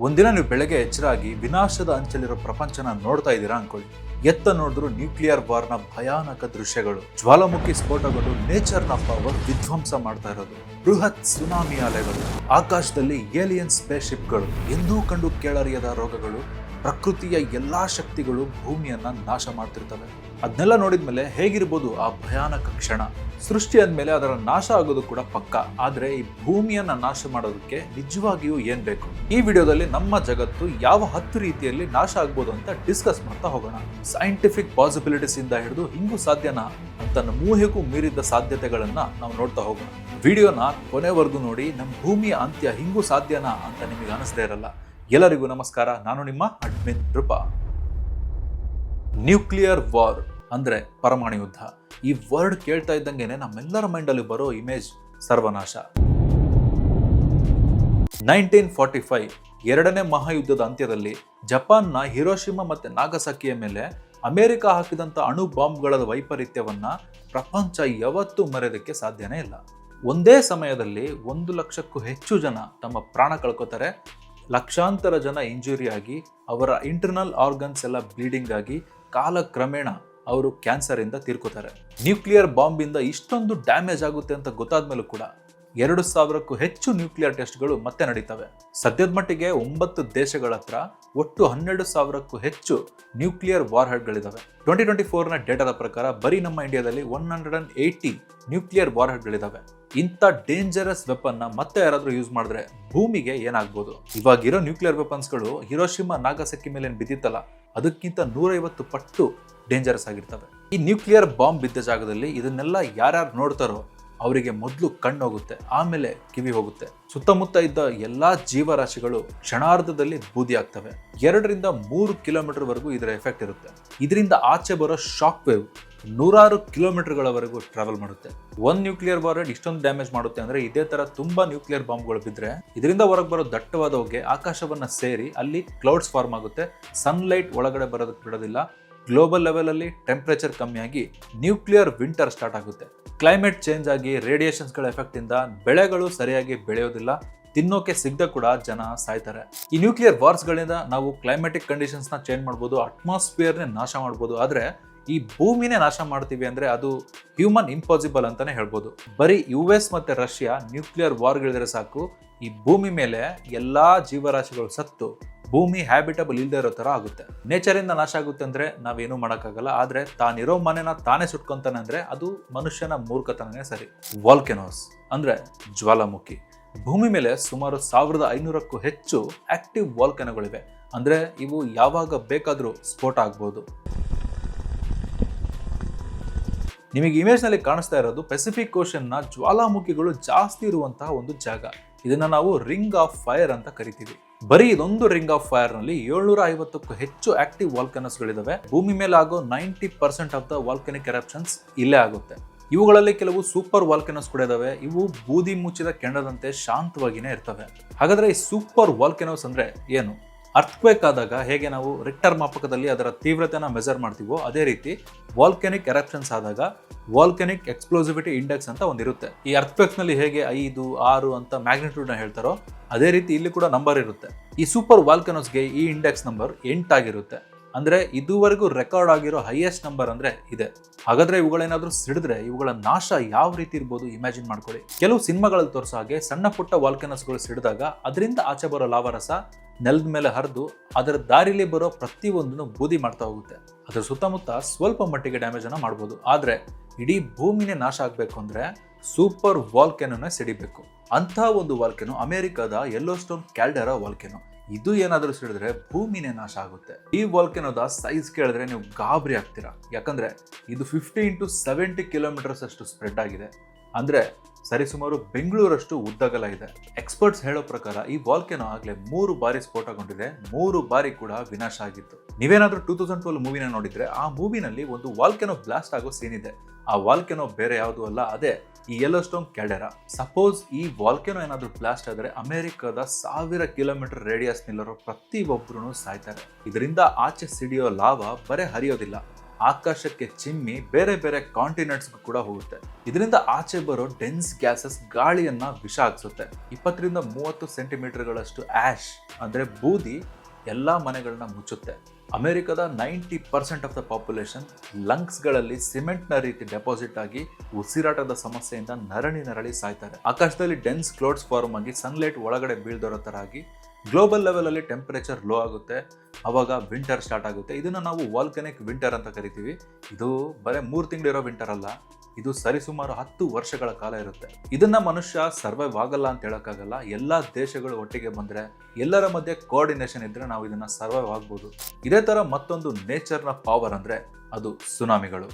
ಒಂದಿನ ನೀವು ಬೆಳಗ್ಗೆ ಎಚ್ಚರಾಗಿ ವಿನಾಶದ ಅಂಚಲಿರೋ ಪ್ರಪಂಚನ ನೋಡ್ತಾ ಇದ್ದೀರಾ ಅನ್ಕೊಳ್ಳಿ ಎತ್ತ ನೋಡಿದ್ರು ನ್ಯೂಕ್ಲಿಯರ್ ವಾರ್ನ ಭಯಾನಕ ದೃಶ್ಯಗಳು, ಜ್ವಾಲಾಮುಖಿ ಸ್ಫೋಟಗಳು ನೇಚರ್ನ ಪವರ್ ವಿಧ್ವಂಸ ಮಾಡ್ತಾ ಇರೋದು, ಬೃಹತ್ ಸುನಾಮಿ ಅಲೆಗಳು ಆಕಾಶದಲ್ಲಿ ಏಲಿಯನ್ ಸ್ಪೇಸ್ ಶಿಪ್ಗಳು ಎಂದೂ ಕಂಡು ಕೇಳರಿಯದ ರೋಗಗಳು ಪ್ರಕೃತಿಯ ಎಲ್ಲಾ ಶಕ್ತಿಗಳು ಭೂಮಿಯನ್ನು ನಾಶ ಮಾಡ್ತಿರ್ತವೆ. ಅದನ್ನೆಲ್ಲ ನೋಡಿದ್ಮೇಲೆ ಹೇಗಿರ್ಬೋದು ಆ ಭಯಾನಕ ಕ್ಷಣ? ಸೃಷ್ಟಿ ಅಂದ್ಮೇಲೆ ಅದರ ನಾಶ ಆಗೋದು ಕೂಡ ಪಕ್ಕ. ಆದರೆ ಈ ಭೂಮಿಯನ್ನು ನಾಶ ಮಾಡೋದಕ್ಕೆ ನಿಜವಾಗಿಯೂ ಏನ್ ಬೇಕು? ಈ ವಿಡಿಯೋದಲ್ಲಿ ನಮ್ಮ ಜಗತ್ತು ಯಾವ ಹತ್ತು ರೀತಿಯಲ್ಲಿ ನಾಶ ಆಗ್ಬೋದು ಅಂತ ಡಿಸ್ಕಸ್ ಮಾಡ್ತಾ ಹೋಗೋಣ. ಸೈಂಟಿಫಿಕ್ ಪಾಸಿಬಿಲಿಟೀಸ್ ಇಂದ ಹಿಡಿದು ಹಿಂಗೂ ಸಾಧ್ಯನಾ ಅಂತ ಮೂಹೆಗೂ ಮೀರಿದ ಸಾಧ್ಯತೆಗಳನ್ನ ನಾವು ನೋಡ್ತಾ ಹೋಗೋಣ. ವಿಡಿಯೋನ ಕೊನೆವರೆಗೂ ನೋಡಿ ನಮ್ಮ ಭೂಮಿಯ ಅಂತ್ಯ ಹಿಂಗೂ ಸಾಧ್ಯನಾ ಅಂತ ನಿಮಗೆ ಅನಿಸದೇ ಇರಲ್ಲ. ಎಲ್ಲರಿಗೂ ನಮಸ್ಕಾರ. ನಾನು ನಿಮ್ಮ ಅಡ್ಮಿನ್ ನೃಪ. ನ್ಯೂಕ್ಲಿಯರ್ ವಾರ್ ಅಂದ್ರೆ ಪರಮಾಣು ಯುದ್ಧ. ಈ ವರ್ಡ್ ಕೇಳ್ತಾ ಇದ್ದಂಗೆನೆ ನಮ್ಮೆಲ್ಲರ ಮೈಂಡಲ್ಲಿ ಬರೋ ಇಮೇಜ್ ಸರ್ವನಾಶ. ನೈನ್ಟೀನ್ ಫಾರ್ಟಿ ಫೈವ್ ಎರಡನೇ ಮಹಾಯುದ್ಧದ ಅಂತ್ಯದಲ್ಲಿ ಜಪಾನ್ನ ಹಿರೋಶಿಮಾ ಮತ್ತೆ ನಾಗಸಕಿಯ ಮೇಲೆ ಅಮೆರಿಕ ಹಾಕಿದಂತ ಅಣು ಬಾಂಬ್ಗಳ ವೈಪರೀತ್ಯವನ್ನು ಪ್ರಪಂಚ ಯಾವತ್ತೂ ಮರೆಯೋದಕ್ಕೆ ಸಾಧ್ಯನೇ ಇಲ್ಲ. ಒಂದೇ ಸಮಯದಲ್ಲಿ ಒಂದು ಲಕ್ಷಕ್ಕೂ ಹೆಚ್ಚು ಜನ ತಮ್ಮ ಪ್ರಾಣ ಕಳ್ಕೊತಾರೆ. ಲಕ್ಷಾಂತರ ಜನ ಇಂಜುರಿ ಆಗಿ, ಅವರ ಇಂಟರ್ನಲ್ ಆರ್ಗನ್ಸ್ ಎಲ್ಲ ಬ್ಲೀಡಿಂಗ್ ಆಗಿ, ಕಾಲಕ್ರಮೇಣ ಅವರು ಕ್ಯಾನ್ಸರ್ ಇಂದ ತೀರ್ಕೋತಾರೆ. ನ್ಯೂಕ್ಲಿಯರ್ ಬಾಂಬ್ ಇಂದ ಇಷ್ಟೊಂದು ಡ್ಯಾಮೇಜ್ ಆಗುತ್ತೆ ಅಂತ ಗೊತ್ತಾದ್ಮೇಲೂ ಕೂಡ ಎರಡು ಸಾವಿರಕ್ಕೂ ಹೆಚ್ಚು ನ್ಯೂಕ್ಲಿಯರ್ ಟೆಸ್ಟ್ಗಳು ಮತ್ತೆ ನಡೀತವೆ. ಸದ್ಯದ ಮಟ್ಟಿಗೆ ಒಂಬತ್ತು ದೇಶಗಳ ಹತ್ರ ಒಟ್ಟು ಹನ್ನೆರಡು ಸಾವಿರಕ್ಕೂ ಹೆಚ್ಚು ನ್ಯೂಕ್ಲಿಯರ್ ವಾರ್ ಹೆಡ್ಗಳಿದಾವೆ ಟ್ವೆಂಟಿ ಟ್ವೆಂಟಿ ಫೋರ್ನ ಡೇಟಾದ ಪ್ರಕಾರ ಬರೀ ನಮ್ಮ ಇಂಡಿಯಾದಲ್ಲಿ one hundred and eighty nuclear war ಇಂಥ ಡೇಂಜರಸ್ ವೆಪನ್ನ ಮತ್ತೆ ಯಾರಾದರೂ ಯೂಸ್ ಮಾಡಿದ್ರೆ ಭೂಮಿಗೆ ಏನಾಗ್ಬೋದು? ಇವಾಗಿರೋ ನ್ಯೂಕ್ಲಿಯರ್ ವೆಪನ್ಸ್ಗಳು ಹಿರೋಶಿಮಾ ನಾಗಸಕ್ಕಿ ಮೇಲೆ ಏನ್ ಬಿದ್ದಿತ್ತಲ್ಲ, ಅದಕ್ಕಿಂತ ನೂರೈವತ್ತು ಪಟ್ಟು ಡೇಂಜರಸ್ ಆಗಿರ್ತವೆ. ಈ ನ್ಯೂಕ್ಲಿಯರ್ ಬಾಂಬ್ ಬಿದ್ದ ಜಾಗದಲ್ಲಿ ಇದನ್ನೆಲ್ಲ ಯಾರ್ಯಾರು ನೋಡ್ತಾರೋ ಅವರಿಗೆ ಮೊದಲು ಕಣ್ಣು ಹೋಗುತ್ತೆ ಆಮೇಲೆ ಕಿವಿ ಹೋಗುತ್ತೆ. ಸುತ್ತಮುತ್ತ ಇದ್ದ ಎಲ್ಲಾ ಜೀವರಾಶಿಗಳು ಕ್ಷಣಾರ್ಧದಲ್ಲಿ ಬೂದಿ ಆಗ್ತವೆ. ಎರಡರಿಂದ ಮೂರು ಕಿಲೋಮೀಟರ್ ವರೆಗೂ ಇದರ ಎಫೆಕ್ಟ್ ಇರುತ್ತೆ. ಇದರಿಂದ ಆಚೆ ಬರೋ ಶಾಕ್ ವೇವ್ ನೂರಾರು ಕಿಲೋಮೀಟರ್ಗಳವರೆಗೂ ಟ್ರಾವೆಲ್ ಮಾಡುತ್ತೆ. ಒಂದು ನ್ಯೂಕ್ಲಿಯರ್ ವಾರ್ ಇಷ್ಟೊಂದು ಡ್ಯಾಮೇಜ್ ಮಾಡುತ್ತೆ ಅಂದ್ರೆ ಇದೇ ತರ ತುಂಬಾ ನ್ಯೂಕ್ಲಿಯರ್ ಬಾಂಬ್ಗಳು ಬಿದ್ದರೆ ಇದರಿಂದ ಹೊರಗೆ ಬರೋ ದಟ್ಟವಾದ ಹೊಗೆ ಆಕಾಶವನ್ನ ಸೇರಿ ಅಲ್ಲಿ ಕ್ಲೌಡ್ಸ್ ಫಾರ್ಮ್ ಆಗುತ್ತೆ. ಸನ್ಲೈಟ್ ಒಳಗಡೆ ಬರೋದಕ್ಕೆ ಬಿಡೋದಿಲ್ಲ. ಗ್ಲೋಬಲ್ ಲೆವೆಲ್ ಅಲ್ಲಿ ಟೆಂಪರೇಚರ್ ಕಮ್ಮಿಯಾಗಿ ನ್ಯೂಕ್ಲಿಯರ್ ವಿಂಟರ್ ಸ್ಟಾರ್ಟ್ ಆಗುತ್ತೆ. ಕ್ಲೈಮೇಟ್ ಚೇಂಜ್ ಆಗಿ ರೇಡಿಯೇಷನ್ಸ್ಗಳ ಎಫೆಕ್ಟ್ ಇಂದ ಬೆಳೆಗಳು ಸರಿಯಾಗಿ ಬೆಳೆಯೋದಿಲ್ಲ. ತಿನ್ನೋಕೆ ಸಿಗದ ಕೂಡ ಜನ ಸಾಯ್ತಾರೆ. ಈ ನ್ಯೂಕ್ಲಿಯರ್ ವಾರ್ಸ್ಗಳಿಂದ ನಾವು ಕ್ಲೈಮೆಟಿಕ್ ಕಂಡೀಷನ್ಸ್ನ ಚೇಂಜ್ ಮಾಡ್ಬೋದು ಅಟ್ಮಾಸ್ಫಿಯರ್ನೇ ನಾಶ ಮಾಡ್ಬೋದು. ಆದ್ರೆ ಈ ಭೂಮಿನೇ ನಾಶ ಮಾಡ್ತೀವಿ ಅಂದ್ರೆ ಅದು ಹ್ಯೂಮನ್ ಇಂಪಾಸಿಬಲ್ ಅಂತಾನೆ ಹೇಳ್ಬೋದು. ಬರೀ ಯು ಎಸ್ ಮತ್ತೆ ರಷ್ಯಾ ನ್ಯೂಕ್ಲಿಯರ್ ವಾರ್ಗಳಿದ್ರೆ ಸಾಕು, ಈ ಭೂಮಿ ಮೇಲೆ ಎಲ್ಲಾ ಜೀವರಾಶಿಗಳು ಸತ್ತು, ಭೂಮಿ ಹ್ಯಾಬಿಟಬಲ್ ಇಲ್ಲದೆ ಇರೋ ತರ ಆಗುತ್ತೆ. ನೇಚರಿಂದ ನಾಶ ಆಗುತ್ತೆ ಅಂದ್ರೆ ನಾವೇನು ಮಾಡೋಕ್ಕಾಗಲ್ಲ, ಆದರೆ ತಾನಿರೋ ಮನೆನ ತಾನೇ ಸುಟ್ಕೊತಾನೆ ಅಂದ್ರೆ ಅದು ಮನುಷ್ಯನ ಮೂರ್ಖತನೇ ಸರಿ. ವಾಲ್ಕೆನೋಸ್ ಅಂದ್ರೆ ಜ್ವಾಲಾಮುಖಿ. ಭೂಮಿ ಮೇಲೆ ಸುಮಾರು ಸಾವಿರದ ಐನೂರಕ್ಕೂ ಹೆಚ್ಚು ಆಕ್ಟಿವ್ ವಾಲ್ಕೆನೋಗಳಿವೆ ಅಂದ್ರೆ ಇವು ಯಾವಾಗ ಬೇಕಾದರೂ ಸ್ಫೋಟ ಆಗ್ಬೋದು. ನಿಮಗೆ ಇಮೇಜ್ನಲ್ಲಿ ಕಾಣಿಸ್ತಾ ಇರೋದು ಪೆಸಿಫಿಕ್ ಓಷನ್ನ ಜ್ವಾಲಾಮುಖಿಗಳು ಜಾಸ್ತಿ ಇರುವಂತಹ ಒಂದು ಜಾಗ. ಇದನ್ನ ನಾವು ರಿಂಗ್ ಆಫ್ ಫೈರ್ ಅಂತ ಕರಿತೀವಿ. ಬರೀ ಇದೊಂದು ರಿಂಗ್ ಆಫ್ ಫೈರ್ನಲ್ಲಿ ಏಳ್ನೂರ ಐವತ್ತಕ್ಕೂ ಹೆಚ್ಚು ಆಕ್ಟಿವ್ ವಾಲ್ಕನಸ್ಗಳಿದಾವೆ ಭೂಮಿ ಮೇಲೆ ಆಗೋ ninety percent of the volcanic eruptions ಇಲ್ಲೇ ಆಗುತ್ತೆ. ಇವುಗಳಲ್ಲಿ ಕೆಲವು ಸೂಪರ್ ವಾಲ್ಕೆನೋಸ್ ಕೂಡ ಇದಾವೆ. ಇವು ಬೂದಿ ಮುಚ್ಚಿದ ಕೆಂಡದಂತೆ ಶಾಂತವಾಗಿನೇ ಇರ್ತವೆ. ಹಾಗಾದ್ರೆ ಈ ಸೂಪರ್ ವಾಲ್ಕೆನೋಸ್ ಅಂದ್ರೆ ಏನು? ಅರ್ಥಕ್ವೇಕ್ ಆದಾಗ ಹೇಗೆ ನಾವು ರಿಕ್ಟರ್ ಮಾಪಕದಲ್ಲಿ ಅದರ ತೀವ್ರತೆನ ಮೆಜರ್ ಮಾಡ್ತೀವೋ ಅದೇ ರೀತಿ ವಾಲ್ಕೆನಿಕ್ ಎರಪ್ಷನ್ಸ್ ಆದಾಗ ವಾಲ್ಕೆನಿಕ್ ಎಕ್ಸ್ಪ್ಲೋಸಿವಿಟಿ ಇಂಡೆಕ್ಸ್ ಅಂತ ಒಂದಿರುತ್ತೆ. ಈ ಅರ್ಥ್ಕ್ವೇಕ್ನಲ್ಲಿ ಹೇಗೆ ಐದು, ಆರು ಅಂತ ಮ್ಯಾಗ್ನಿಟ್ಯೂಡ್ನ ಹೇಳ್ತಾರೋ ಅದೇ ರೀತಿ ಇಲ್ಲಿ ಕೂಡ ನಂಬರ್ ಇರುತ್ತೆ. ಈ ಸೂಪರ್ ವಾಲ್ಕೆನೋಸ್ಗೆ ಈ ಇಂಡೆಕ್ಸ್ ನಂಬರ್ ಎಂಟಾಗಿರುತ್ತೆ ಅಂದ್ರೆ ಇದುವರೆಗೂ ರೆಕಾರ್ಡ್ ಆಗಿರೋ ಹೈಯೆಸ್ಟ್ ನಂಬರ್ ಅಂದ್ರೆ ಇದೆ. ಹಾಗಾದ್ರೆ ಇವುಗಳೇನಾದರೂ ಸಿಡಿದ್ರೆ, ಇವುಗಳ ನಾಶ ಯಾವ ರೀತಿ ಇರ್ಬೋದು ಇಮ್ಯಾಜಿನ್ ಮಾಡ್ಕೊಳ್ಳಿ. ಕೆಲವು ಸಿನಿಮಾಗಳಲ್ಲಿ ತೋರಿಸೋ ಹಾಗೆ ಸಣ್ಣ ಪುಟ್ಟ ವಾಲ್ಕೆನಸ್ಗಳು ಸಿಡಿದಾಗ ಅದರಿಂದ ಆಚೆ ಬರೋ ಲಾವರಸ ನೆಲದ ಮೇಲೆ ಹರಿದು ಅದರ ದಾರಿಲಿ ಬರೋ ಪ್ರತಿಯೊಂದನ್ನು ಬೂದಿ ಮಾಡ್ತಾ ಹೋಗುತ್ತೆ. ಅದರ ಸುತ್ತಮುತ್ತ ಸ್ವಲ್ಪ ಮಟ್ಟಿಗೆ ಡ್ಯಾಮೇಜ್ ಅನ್ನ ಮಾಡ್ಬೋದು. ಆದರೆ ಇಡೀ ಭೂಮಿನೇ ನಾಶ ಆಗಬೇಕು ಅಂದ್ರೆ ಸೂಪರ್ ವಾಲ್ಕೆನೋನೇ ಸಿಡಿಬೇಕು. ಅಂತಹ ಒಂದು ವಾಲ್ಕೆನೋ ಅಮೆರಿಕದ ಯೆಲ್ಲೋಸ್ಟೋನ್ ಕ್ಯಾಲ್ಡರಾ ವಾಲ್ಕೆನೋ ಇದು ಏನಾದರೂ ಸಿಡಿದ್ರೆ ಭೂಮಿನೇ ನಾಶ ಆಗುತ್ತೆ. ಈ ವಾಲ್ಕೆನೋದ ಸೈಜ್ ಕೇಳಿದ್ರೆ ನೀವು ಗಾಬರಿ ಆಗ್ತೀರಾ. ಯಾಕಂದ್ರೆ ಇದು ಫಿಫ್ಟಿ ಇಂಟು ಸೆವೆಂಟಿ ಕಿಲೋಮೀಟರ್ಸ್ ಅಷ್ಟು ಸ್ಪ್ರೆಡ್ ಆಗಿದೆ. ಅಂದ್ರೆ ಸರಿಸುಮಾರು ಬೆಂಗಳೂರಷ್ಟು ಉದ್ದಗಲ ಇದೆ. ಎಕ್ಸ್ಪರ್ಟ್ಸ್ ಹೇಳೋ ಪ್ರಕಾರ ಈ ವಾಲ್ಕೆನೋ ಆಗ್ಲೇ ಮೂರು ಬಾರಿ ಸ್ಫೋಟಗೊಂಡಿದೆ ಮೂರು ಬಾರಿ ಕೂಡ ವಿನಾಶ ಆಗಿತ್ತು. ನೀವೇನಾದ್ರೂ ಟೂ ತೌಸಂಡ್ ಟ್ವೆಲ್ ಮೂವಿನ ನೋಡಿದ್ರೆ ಆ ಮೂವಿನಲ್ಲಿ ಒಂದು ವಾಲ್ಕೆನೋ ಬ್ಲಾಸ್ಟ್ ಆಗೋ ಸೀನ್ ಇದೆ. ಆ ವಾಲ್ಕೆನೋ ಬೇರೆ ಯಾವುದು ಅಲ್ಲ, ಅದೇ ಈ ಯೆಲ್ಲೋಸ್ಟೋನ್ ಕ್ಯಾಡೆರಾ ಸಪೋಸ್ ಈ ವಾಲ್ಕೆನೋ ಏನಾದರೂ ಬ್ಲಾಸ್ಟ್ ಆದರೆ ಅಮೆರಿಕದ ಸಾವಿರ ಕಿಲೋಮೀಟರ್ ರೇಡಿಯಸ್ ನಿಲ್ಲರೋ ಪ್ರತಿ ಒಬ್ರು ಸಾಯ್ತಾರೆ. ಇದರಿಂದ ಆಚೆ ಸಿಡಿಯೋ ಲಾಭ ಬರೇ ಹರಿಯೋದಿಲ್ಲ. ಆಕಾಶಕ್ಕೆ ಚಿಮ್ಮಿ ಬೇರೆ ಬೇರೆ ಕಾಂಟಿನೆಂಟ್ಸ್ಗೂ ಕೂಡ ಹೋಗುತ್ತೆ. ಇದರಿಂದ ಆಚೆ ಬರೋ ಡೆನ್ಸ್ ಗ್ಯಾಸಸ್ ಗಾಳಿಯನ್ನ ವಿಷ ಹಾಕ್ಸುತ್ತೆ. ಇಪ್ಪತ್ತರಿಂದ ಮೂವತ್ತು ಸೆಂಟಿಮೀಟರ್ಗಳಷ್ಟು ಆಶ್ ಅಂದ್ರೆ ಬೂದಿ ಎಲ್ಲಾ ಮನೆಗಳನ್ನ ಮುಚ್ಚುತ್ತೆ. ಅಮೆರಿಕದ ninety percent of the population ಲಂಗ್ಸ್ಗಳಲ್ಲಿ ಸಿಮೆಂಟ್ನ ರೀತಿ ಡೆಪಾಸಿಟ್ ಆಗಿ ಉಸಿರಾಟದ ಸಮಸ್ಯೆಯಿಂದ ನರಳಿ ನರಳಿ ಸಾಯ್ತಾರೆ. ಆಕಾಶದಲ್ಲಿ ಡೆನ್ಸ್ ಕ್ಲೋಡ್ಸ್ ಫಾರ್ಮ್ ಆಗಿ ಸನ್ಲೈಟ್ ಒಳಗಡೆ ಬೀಳ್ದಿರೋ ಥರ ಆಗಿ ಗ್ಲೋಬಲ್ ಲೆವೆಲಲ್ಲಿ ಟೆಂಪರೇಚರ್ ಲೋ ಆಗುತ್ತೆ. ಅವಾಗ ವಿಂಟರ್ ಸ್ಟಾರ್ಟ್ ಆಗುತ್ತೆ. ಇದನ್ನ ನಾವು ವಾಲ್ಕನಿಕ್ ವಿಂಟರ್ ಅಂತ ಕರಿತೀವಿ. ಇದು ಬರೀ ಮೂರು ತಿಂಗಳಿರೋ ವಿಂಟರ್ ಅಲ್ಲ. ಇದು ಸರಿಸುಮಾರು ಹತ್ತು ವರ್ಷಗಳ ಕಾಲ ಇರುತ್ತೆ. ಇದನ್ನ ಮನುಷ್ಯ ಸರ್ವೈವ್ ಆಗಲ್ಲ ಅಂತ ಹೇಳೋಕ್ಕಾಗಲ್ಲ. ಎಲ್ಲಾ ದೇಶಗಳು ಒಟ್ಟಿಗೆ ಬಂದ್ರೆ, ಎಲ್ಲರ ಮಧ್ಯೆ ಕೋಆರ್ಡಿನೇಷನ್ ಇದ್ರೆ ನಾವು ಇದನ್ನ ಸರ್ವೈವ್ ಆಗ್ಬೋದು. ಇದೇ ತರ ಮತ್ತೊಂದು ನೇಚರ್ನ ಪವರ್ ಅಂದ್ರೆ ಅದು ಸುನಾಮಿಗಳು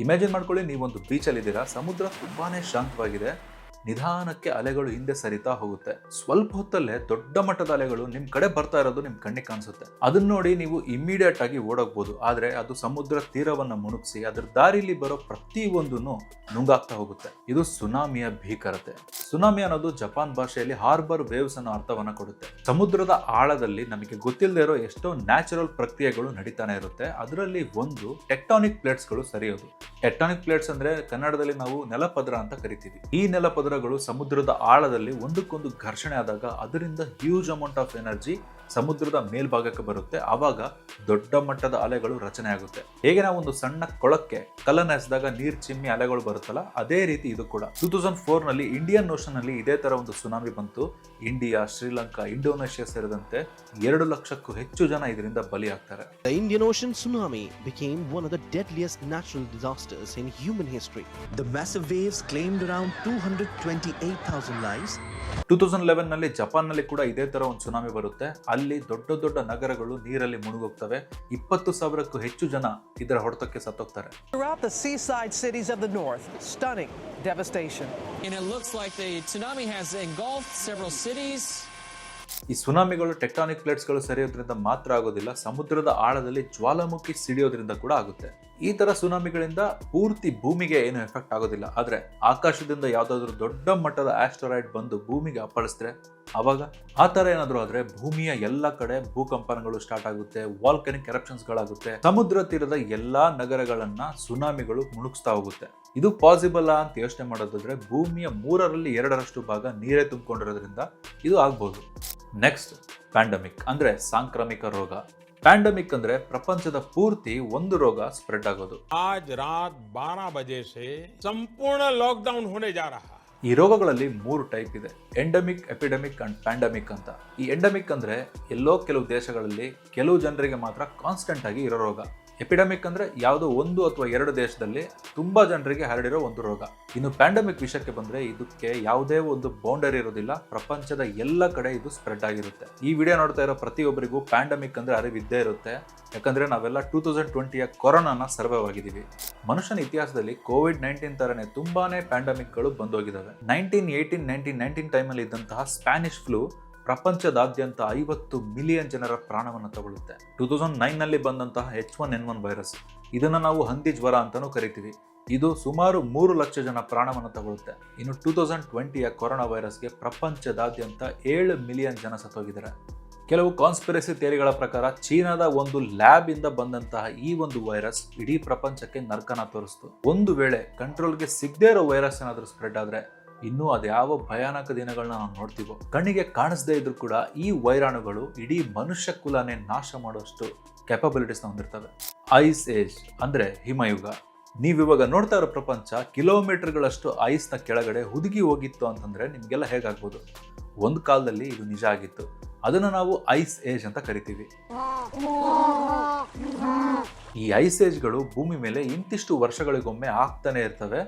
ಇಮ್ಯಾಜಿನ್ ಮಾಡ್ಕೊಳ್ಳಿ, ನೀವೊಂದು ಬೀಚಲ್ಲಿ ಇದ್ದೀರಾ ಸಮುದ್ರ ತುಂಬಾನೇ ಶಾಂತವಾಗಿದೆ. ನಿಧಾನಕ್ಕೆ ಅಲೆಗಳು ಹಿಂದೆ ಸರಿತಾ ಹೋಗುತ್ತೆ. ಸ್ವಲ್ಪ ಹೊತ್ತಲ್ಲೇ ದೊಡ್ಡ ಮಟ್ಟದ ಅಲೆಗಳು ನಿಮ್ ಕಡೆ ಬರ್ತಾ ಇರೋದು ನಿಮ್ ಕಣ್ಣಿಗೆ ಕಾಣಿಸುತ್ತೆ. ಅದನ್ನ ನೋಡಿ ನೀವು ಇಮಿಡಿಯೇಟ್ ಆಗಿ ಓಡೋಗ್ಬೋದು. ಆದ್ರೆ ಅದು ಸಮುದ್ರ ತೀರವನ್ನ ಮುಣುಗಿಸಿ ಅದ್ರ ದಾರಿಲಿ ಬರೋ ಪ್ರತಿ ಒಂದನ್ನು ನುಂಗಾಗ್ತಾ ಹೋಗುತ್ತೆ. ಇದು ಸುನಾಮಿಯ ಭೀಕರತೆ. ಸುನಾಮಿ ಅನ್ನೋದು ಜಪಾನ್ ಭಾಷೆಯಲ್ಲಿ ಹಾರ್ಬರ್ ವೇವ್ಸ್ ಅನ್ನೋ ಅರ್ಥವನ್ನ ಕೊಡುತ್ತೆ. ಸಮುದ್ರದ ಆಳದಲ್ಲಿ ನಮಗೆ ಗೊತ್ತಿಲ್ಲದೆ ಇರೋ ಎಷ್ಟೋ ನ್ಯಾಚುರಲ್ ಪ್ರಕ್ರಿಯೆಗಳು ನಡೀತಾನೆ ಇರುತ್ತೆ. ಅದರಲ್ಲಿ ಒಂದು ಟೆಕ್ಟಾನಿಕ್ ಪ್ಲೇಟ್ಸ್ಗಳು ಸರಿಯೋದು. ಟೆಕ್ಟಾನಿಕ್ ಪ್ಲೇಟ್ಸ್ ಅಂದ್ರೆ ಕನ್ನಡದಲ್ಲಿ ನಾವು ನೆಲಪದ್ರ ಅಂತ ಕರಿತೀವಿ. ಈ ನೆಲಪದರಗಳು ಸಮುದ್ರದ ಆಳದಲ್ಲಿ ಒಂದಕ್ಕೊಂದು ಘರ್ಷಣೆ ಆದಾಗ ಅದರಿಂದ ಹ್ಯೂಜ್ ಅಮೌಂಟ್ ಆಫ್ ಎನರ್ಜಿ ಸಮುದ್ರದ ಮೇಲ್ಭಾಗಕ್ಕೆ ಬರುತ್ತೆ. ಆವಾಗ ದೊಡ್ಡ ಮಟ್ಟದ ಅಲೆಗಳು ರಚನೆ ಆಗುತ್ತೆ. ಹೇಗೆ ನಾವು ಒಂದು ಸಣ್ಣ ಕೊಳಕ್ಕೆ ಕಲ್ಲನ್ನು ಎಸೆದಾಗ ನೀರ್ ಚಿಮ್ಮಿ ಅಲೆಗಳು ಬರುತ್ತಲ್ಲ ಅದೇ ರೀತಿ ಇದು ಕೂಡ. ಟೂ ತೌಸಂಡ್ ಫೋರ್ನಲ್ಲಿ ಇಂಡಿಯನ್ ಓಷನ್ನಲ್ಲಿ ಇದೇ ತರ ಒಂದು ಸುನಾಮಿ ಬಂತು. ಇಂಡಿಯಾ ಶ್ರೀಲಂಕಾ ಇಂಡೋನೇಷ್ಯಾ ಸೇರಿದಂತೆ ಎರಡು ಲಕ್ಷಕ್ಕೂ ಹೆಚ್ಚು ಜನ ಇದರಿಂದ ಬಲಿಯಾಗ್ತಾರೆ. The Indian Ocean tsunami became one of the deadliest natural disasters in human history. The massive waves claimed around 228,000 lives. Two thousand ಲೆವೆನ್ನಲ್ಲಿ ಜಪಾನ್ನಲ್ಲಿ ಕೂಡ ಇದೇ ತರ ಒಂದು ಸುನಾಮಿ ಬರುತ್ತೆ. ಅಲ್ಲಿ ದೊಡ್ಡ ದೊಡ್ಡ ನಗರಗಳು ನೀರಲ್ಲಿ ಮುಳುಗೋಗ್ತವೆ ಇಪ್ಪತ್ತು ಸಾವಿರಕ್ಕೂ ಹೆಚ್ಚು ಜನ ಇದರ ಹೊಡೆತಕ್ಕೆ ಸತ್ತೋಗ್ತಾರೆ Throughout the seaside cities of the north, stunning devastation. And it looks like the tsunami has engulfed several cities. ಈ ಸುನಾಮಿಗಳು, ಟೆಕ್ಟಾನಿಕ್ ಪ್ಲೇಟ್ಸ್ಗಳು ಸರಿಯೋದ್ರಿಂದ ಮಾತ್ರ ಆಗೋದಿಲ್ಲ, ಸಮುದ್ರದ ಆಳದಲ್ಲಿ ಜ್ವಾಲಾಮುಖಿ ಸಿಡಿಯೋದ್ರಿಂದ ಕೂಡ ಆಗುತ್ತೆ. ಈ ತರ ಸುನಾಮಿಗಳಿಂದ ಪೂರ್ತಿ ಭೂಮಿಗೆ ಏನು ಎಫೆಕ್ಟ್ ಆಗೋದಿಲ್ಲ. ಆದ್ರೆ ಆಕಾಶದಿಂದ ಯಾವ್ದಾದ್ರು ದೊಡ್ಡ ಮಟ್ಟದ ಆಸ್ಟರಾಯ್ಡ್ ಬಂದು ಭೂಮಿಗೆ ಅಪ್ಪಳಿಸಿದ್ರೆ ಅವಾಗ ಆ ತರ ಏನಾದ್ರು ಆದ್ರೆ ಭೂಮಿಯ ಎಲ್ಲ ಕಡೆ ಭೂಕಂಪನಗಳು ಸ್ಟಾರ್ಟ್ ಆಗುತ್ತೆ, ವಾಲ್ಕನಿಕ್ ಎರಪ್ಷನ್ಸ್ಗಳಾಗುತ್ತೆ, ಸಮುದ್ರ ತೀರದ ಎಲ್ಲಾ ನಗರಗಳನ್ನ ಸುನಾಮಿಗಳು ಮುಳುಗಿಸ್ತಾ ಹೋಗುತ್ತೆ. ಇದು ಪಾಸಿಬಲ್ ಅಂತ ಯೋಚನೆ ಮಾಡೋದಾದ್ರೆ ಭೂಮಿಯ ಮೂರರಲ್ಲಿ ಎರಡರಷ್ಟು ಭಾಗ ನೀರೇ ತುಂಬಿಕೊಂಡಿರೋದ್ರಿಂದ ಇದು ಆಗ್ಬೋದು. ನೆಕ್ಸ್ಟ್ ಪ್ಯಾಂಡಮಿಕ್ ಅಂದ್ರೆ ಸಾಂಕ್ರಾಮಿಕ ರೋಗ ಪ್ಯಾಂಡಮಿಕ್ ಅಂದ್ರೆ ಪ್ರಪಂಚದ ಪೂರ್ತಿ ಒಂದು ರೋಗ ಸ್ಪ್ರೆಡ್ ಆಗೋದು आज रात 12 बजे से संपूर्ण लॉकडाउन होने जा रहा है ಈ ರೋಗಗಳಲ್ಲಿ ಮೂರು ಟೈಪ್ ಇದೆ ಎಂಡಮಿಕ್ ಎಪಿಡೆಮಿಕ್ ಅಂಡ್ ಪ್ಯಾಂಡಮಿಕ್ ಅಂತ ಈ ಎಂಡಮಿಕ್ ಅಂದ್ರೆ ಎಲ್ಲೋ ಕೆಲವು ದೇಶಗಳಲ್ಲಿ ಕೆಲವು ಜನರಿಗೆ ಮಾತ್ರ ಕಾನ್ಸ್ಟೆಂಟ್ ಆಗಿ ಇರೋ ರೋಗ ಎಪಿಡೆಮಿಕ್ ಅಂದ್ರೆ ಯಾವುದೋ ಒಂದು ಅಥವಾ ಎರಡು ದೇಶದಲ್ಲಿ ತುಂಬಾ ಜನರಿಗೆ ಹರಡಿರೋ ಒಂದು ರೋಗ. ಇನ್ನು ಪ್ಯಾಂಡಮಿಕ್ ವಿಷಯಕ್ಕೆ ಬಂದ್ರೆ ಇದಕ್ಕೆ ಯಾವುದೇ ಒಂದು ಬೌಂಡರಿ ಇರೋದಿಲ್ಲ. ಪ್ರಪಂಚದ ಎಲ್ಲ ಕಡೆ ಇದು ಸ್ಪ್ರೆಡ್ ಆಗಿರುತ್ತೆ. ಈ ವಿಡಿಯೋ ನೋಡ್ತಾ ಇರೋ ಪ್ರತಿಯೊಬ್ಬರಿಗೂ ಪ್ಯಾಂಡಮಿಕ್ ಅಂದ್ರೆ ಅರಿವಿದ್ದೇ ಇರುತ್ತೆ. ಯಾಕಂದ್ರೆ ನಾವೆಲ್ಲ ಟೂ ತೌಸಂಡ್ ಟ್ವೆಂಟಿಯ ಕೊರೋನಾನ ಸರ್ವೈವ್ ಆಗಿದ್ದೀವಿ. ಮನುಷ್ಯನ ಇತಿಹಾಸದಲ್ಲಿ ಕೋವಿಡ್ ನೈನ್ಟೀನ್ ಥರನೇ ತುಂಬಾನೇ ಪ್ಯಾಂಡಮಿಕ್ಗಳು ಬಂದೋಗಿದ್ದಾವೆ. ನೈನ್ಟೀನ್ ಏಯ್ಟೀನ್ ನೈನ್ಟೀನ್ ನೈನ್ಟೀನ್ ಟೈಮಲ್ಲಿ ಇದ್ದಂತಹ ಸ್ಪ್ಯಾನಿಷ್ ಫ್ಲೂ ಪ್ರಪಂಚದಾದ್ಯಂತ ಐವತ್ತು ಮಿಲಿಯನ್ ಜನರ ಪ್ರಾಣವನ್ನು ತಗೊಳ್ಳುತ್ತೆ. ಟೂ ತೌಸಂಡ್ ನೈನ್ನಲ್ಲಿ ಬಂದಂತಹ H one N one virus. ಇದನ್ನು ನಾವು ಹಂದಿ ಜ್ವರ ಅಂತಲೂ ಕರಿತೀವಿ. ಇದು ಸುಮಾರು ಮೂರು ಲಕ್ಷ ಜನ ಪ್ರಾಣವನ್ನು ತಗೊಳ್ಳುತ್ತೆ. ಇನ್ನು ಟೂ ತೌಸಂಡ್ ಟ್ವೆಂಟಿಯ ಕೊರೋನಾ ವೈರಸ್ಗೆ ಪ್ರಪಂಚದಾದ್ಯಂತ ಏಳು ಮಿಲಿಯನ್ ಜನ ಸತ್ತೋಗಿದ್ದಾರೆ. ಕೆಲವು ಕಾನ್ಸ್ಪಿರಸಿ ಥಿಯರಿಗಳ ಪ್ರಕಾರ ಚೀನಾದ ಒಂದು ಲ್ಯಾಬ್ ಇಂದ ಬಂದಂತಹ ಈ ಒಂದು ವೈರಸ್ ಇಡೀ ಪ್ರಪಂಚಕ್ಕೆ ನರ್ಕನ ತೋರಿಸ್ತು. ಒಂದು ವೇಳೆ ಕಂಟ್ರೋಲ್ಗೆ ಸಿಗದೇ ಇರೋ ವೈರಸ್ ಏನಾದರೂ ಸ್ಪ್ರೆಡ್ ಆದ್ರೆ ಇನ್ನೂ ಅದ್ಯಾವ ಭಯಾನಕ ದಿನಗಳನ್ನ ನಾವು ನೋಡ್ತೀವೋ, ಕಣ್ಣಿಗೆ ಕಾಣಿಸದೇ ಇದ್ರೂ ಕೂಡ ಈ ವೈರಾಣುಗಳು ಇಡೀ ಮನುಷ್ಯ ಕುಲನೇ ನಾಶ ಮಾಡುವಷ್ಟು ಕೆಪಬಿಲಿಟೀಸ್ನ ಹೊಂದಿರ್ತವೆ. ಐಸ್ ಏಜ್ ಅಂದ್ರೆ ಹಿಮಯುಗ. ನೀವಿವಾಗ ನೋಡ್ತಾ ಇರೋ ಪ್ರಪಂಚ ಕಿಲೋಮೀಟರ್ಗಳಷ್ಟು ಐಸ್ನ ಕೆಳಗಡೆ ಹುದುಗಿ ಹೋಗಿತ್ತು ಅಂತಂದ್ರೆ ನಿಮಗೆಲ್ಲ ಹೇಗಾಗ್ಬೋದು? ಒಂದು ಕಾಲದಲ್ಲಿ ಇದು ನಿಜ ಆಗಿತ್ತು. ಅದನ್ನು ನಾವು ಐಸ್ ಏಜ್ ಅಂತ ಕರಿತೀವಿ. ಈ ಐಸ್ ಏಜ್ಗಳು ಭೂಮಿ ಮೇಲೆ ಇಂತಿಷ್ಟು ವರ್ಷಗಳಿಗೊಮ್ಮೆ ಆಗ್ತಾನೆ ಇರ್ತವೆ.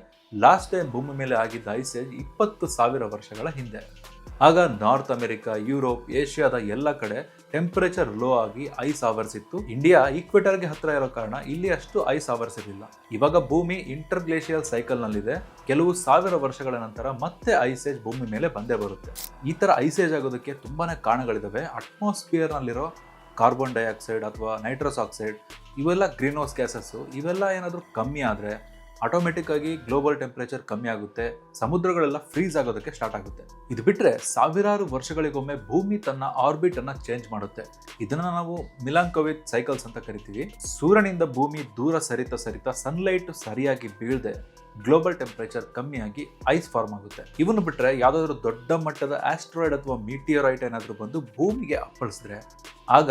ಲಾಸ್ಟ್ ಟೈಮ್ ಭೂಮಿ ಮೇಲೆ ಆಗಿದ್ದ ಐಸ್ ಏಜ್ ಇಪ್ಪತ್ತು ಸಾವಿರ ವರ್ಷಗಳ ಹಿಂದೆ. ಆಗ ನಾರ್ತ್ ಅಮೆರಿಕ, ಯುರೋಪ್, ಏಷ್ಯಾದ ಎಲ್ಲ ಕಡೆ ಟೆಂಪರೇಚರ್ ಲೋ ಆಗಿ ಐಸ್ ಆವರಿಸಿತ್ತು. ಇಂಡಿಯಾ ಈಕ್ವೆಟರ್ಗೆ ಹತ್ರ ಇರೋ ಕಾರಣ ಇಲ್ಲಿ ಅಷ್ಟು ಐಸ್ ಆವರಿಸಿರಲಿಲ್ಲ. ಇವಾಗ ಭೂಮಿ ಇಂಟರ್ ಗ್ಲೇಷಿಯಲ್ ಸೈಕಲ್ ನಲ್ಲಿದೆ. ಕೆಲವು ಸಾವಿರ ವರ್ಷಗಳ ನಂತರ ಮತ್ತೆ ಐಸ್ ಏಜ್ ಭೂಮಿ ಮೇಲೆ ಬಂದೇ ಬರುತ್ತೆ. ಈ ತರ ಐಸ್ ಏಜ್ ಆಗೋದಕ್ಕೆ ತುಂಬಾನೇ ಕಾರಣಗಳಿದಾವೆ. ಅಟ್ಮಾಸ್ಫಿಯರ್ ನಲ್ಲಿರೋ ಕಾರ್ಬನ್ ಡೈಆಕ್ಸೈಡ್ ಅಥವಾ ನೈಟ್ರಸ್ ಆಕ್ಸೈಡ್ ಇವೆಲ್ಲ ಗ್ರೀನ್ ಹೌಸ್ ಗ್ಯಾಸಸ್ ಇವೆಲ್ಲ ಏನಾದರೂ ಕಮ್ಮಿ ಆದರೆ ಆಟೋಮೆಟಿಕ್ ಆಗಿ ಗ್ಲೋಬಲ್ ಟೆಂಪರೇಚರ್ ಕಮ್ಮಿ ಆಗುತ್ತೆ, ಸಮುದ್ರಗಳೆಲ್ಲ ಫ್ರೀಸ್ ಆಗೋದಕ್ಕೆ ಸ್ಟಾರ್ಟ್ ಆಗುತ್ತೆ. ಇದು ಬಿಟ್ಟರೆ ಸಾವಿರಾರು ವರ್ಷಗಳಿಗೊಮ್ಮೆ ಭೂಮಿ ತನ್ನ ಆರ್ಬಿಟ್ ಅನ್ನ ಚೇಂಜ್ ಮಾಡುತ್ತೆ. ಇದನ್ನ ನಾವು ಮಿಲಾಂಕೋವಿತ್ ಸೈಕಲ್ಸ್ ಅಂತ ಕರಿತೀವಿ. ಸೂರ್ಯನಿಂದ ಭೂಮಿ ದೂರ ಸರಿತ ಸರಿತ ಸನ್ಲೈಟ್ ಸರಿಯಾಗಿ ಬೀಳದೆ ಗ್ಲೋಬಲ್ ಟೆಂಪರೇಚರ್ ಕಮ್ಮಿಯಾಗಿ ಐಸ್ ಫಾರ್ಮ್ ಆಗುತ್ತೆ. ಇವನು ಬಿಟ್ರೆ ಯಾವ್ದಾದ್ರು ದೊಡ್ಡ ಮಟ್ಟದ ಆಸ್ಟ್ರಾಯ್ಡ್ ಅಥವಾ ಮೀಟಿಯರೈಟ್ ಏನಾದರೂ ಬಂದು ಭೂಮಿಗೆ ಅಪ್ಪಳಿಸಿದ್ರೆ, ಆಗ